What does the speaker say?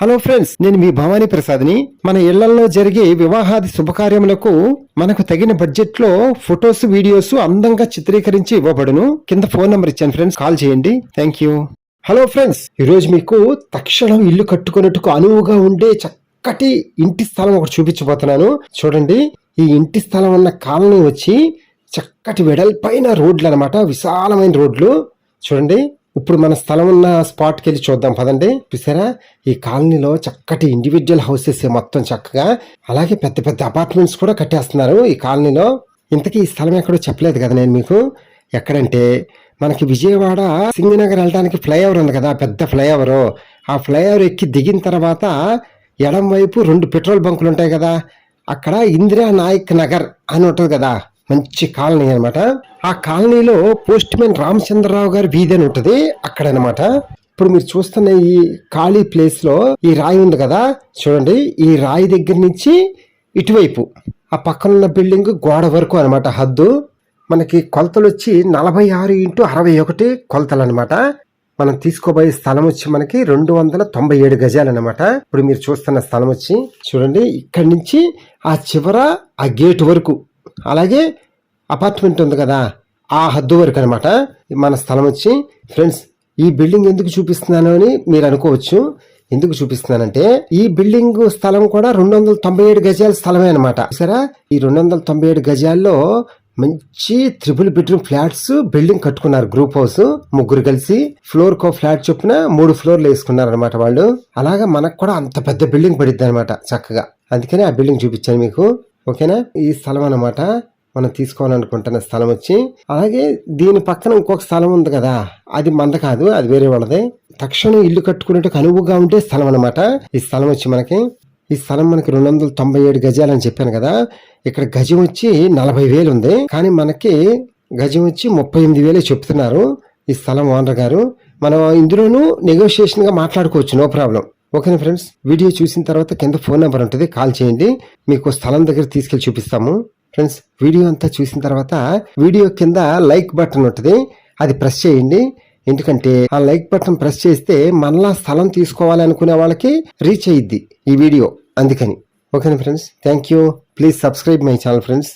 Hello friends నేను మీ భవానీ ప్రసాద్ని. మన ఇళ్ళలో జరిగే వివాహాది శుభకార్యములకు మనకు తగిన బడ్జెట్లో ఫొటోస్ వీడియోస్ అందంగా చిత్రీకరించి ఇవ్వబడును. కింద ఫోన్ నంబర్ ఇచ్చాను ఫ్రెండ్స్ కాల్ చేయండి. Thank you. హలో ఫ్రెండ్స్ ఈరోజు మీకు తక్షణం ఇల్లు కట్టుకున్నట్టుకు అనువుగా ఉండే చక్కటి ఇంటి స్థలం ఒకటి చూపించబోతున్నాను. చూడండి ఈ ఇంటి స్థలం ఉన్న కాలనీ వచ్చి చక్కటి వెడల్పైన రోడ్లు అనమాట విశాలమైన రోడ్లు. చూడండి ఇప్పుడు మన స్థలం ఉన్న స్పాట్కి వెళ్ళి చూద్దాం పదండి. చూసారా? ఈ కాలనీలో చక్కటి ఇండివిజువల్ హౌసెస్ మొత్తం చక్కగా అలాగే పెద్ద పెద్ద అపార్ట్మెంట్స్ కూడా కట్టేస్తున్నారు ఈ కాలనీలో. ఇంతకీ ఈ స్థలం ఎక్కడో చెప్పలేదు కదా నేను మీకు. ఎక్కడంటే మనకి విజయవాడ సింగనగర్ వెళ్ళడానికి ఫ్లైఓవర్ ఉంది కదా పెద్ద ఫ్లైఓవర్. ఆ ఫ్లైఓవర్ ఎక్కి దిగిన తర్వాత ఎడం వైపు రెండు పెట్రోల్ బంకులు ఉంటాయి కదా అక్కడ ఇందిరా నాయక్ నగర్ అని ఉంటుంది కదా. మంచి కాలనీ అనమాట ఆ కాలనీలో పోస్ట్ మ్యాన్ రామచంద్రరావు గారి వీధి అని ఉంటుంది. అక్కడ అనమాట ఇప్పుడు మీరు చూస్తున్న ఈ ఖాళీ ప్లేస్లో ఈ రాయి ఉంది కదా. చూడండి ఈ రాయి దగ్గర నుంచి ఇటువైపు ఆ పక్కన ఉన్న బిల్డింగ్ గోడ వరకు అనమాట హద్దు. మనకి కొలతలు వచ్చి నలభై ఆరు ఇంటూ అరవై ఒకటి కొలతలు అనమాట మనం తీసుకోబోయే స్థలం వచ్చి మనకి రెండు వందల తొంభై ఏడు గజాలు అనమాట ఇప్పుడు మీరు చూస్తున్న స్థలం వచ్చి చూడండి ఇక్కడి నుంచి ఆ చివర ఆ గేట్ వరకు అలాగే అపార్ట్మెంట్ ఉంది కదా ఆ హద్దు వరకు అనమాట మన స్థలం వచ్చి ఫ్రెండ్స్ ఈ బిల్డింగ్ ఎందుకు చూపిస్తున్నాను అని మీరు అనుకోవచ్చు. ఎందుకు చూపిస్తున్నానంటే ఈ బిల్డింగ్ స్థలం కూడా రెండు వందల తొంభై ఏడు గజాల స్థలమే అనమాట సరే ఈ రెండు వందల తొంభై ఏడు గజాల్లో మంచి త్రిపుల్ బెడ్రూమ్ ఫ్లాట్స్ బిల్డింగ్ కట్టుకున్నారు. గ్రూప్ హౌస్ ముగ్గురు కలిసి ఫ్లోర్ కో ఫ్లాట్ చొప్పున మూడు ఫ్లోర్లు వేసుకున్నారు అనమాట వాళ్ళు. అలాగా మనకు కూడా అంత పెద్ద బిల్డింగ్ పడిద్ది అనమాట చక్కగా. అందుకని ఆ బిల్డింగ్ చూపించాను మీకు. ఓకేనా? ఈ స్థలం అనమాట మనం తీసుకోవాలనుకుంటున్న స్థలం వచ్చి అలాగే దీని పక్కన ఇంకొక స్థలం ఉంది కదా. అది మంద కాదు అది వేరే వాళ్ళది. తక్షణం ఇల్లు కట్టుకునేటకు అనువుగా ఉండే స్థలం అనమాట ఈ స్థలం వచ్చి మనకి ఈ స్థలం మనకి రెండు వందల తొంభై ఏడు గజాలు అని చెప్పాను కదా. ఇక్కడ గజం వచ్చి నలభై వేలు ఉంది. కానీ మనకి గజం వచ్చి ముప్పై ఎనిమిది వేలే చెప్తున్నారు ఈ స్థలం ఓనర్ గారు. మనం ఇందులోనూ నెగోషియేషన్గా మాట్లాడుకోవచ్చు నో ప్రాబ్లం. ఓకేనా ఫ్రెండ్స్? వీడియో చూసిన తర్వాత కింద ఫోన్ నెంబర్ ఉంటుంది. కాల్ చేయండి. మీకు స్థలం దగ్గర తీసుకెళ్ళి చూపిస్తాము. ఫ్రెండ్స్ వీడియో అంతా చూసిన తర్వాత వీడియో కింద లైక్ బటన్ ఉంటుంది. అది ప్రెస్ చేయండి. ఎందుకంటే ఆ లైక్ బటన్ ప్రెస్ చేస్తే మళ్ళా స్థలం తీసుకోవాలనుకునే వాళ్ళకి రీచ్ అయ్యిద్ది ఈ వీడియో. అందుకని. ఓకేనా friends? Thank you. Please subscribe my channel friends.